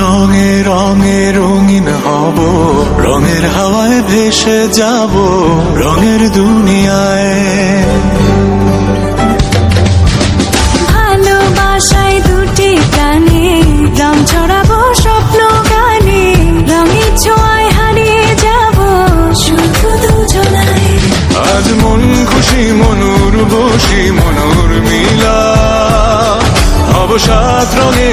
রঙে রঙে রঙিন হব। রঙের হাওয়ায় ভেসে যাব রঙের দুনিয়ায়। ভালোবাসায় দুটি কানে রং ছড়াবো স্বপ্ন গানে। রঙের ছোঁয়ায় হারিয়ে যাব শুধু দুজনায় আজ মন খুশি মনুর বসি মনুর মিলা। অবসাদ রঙে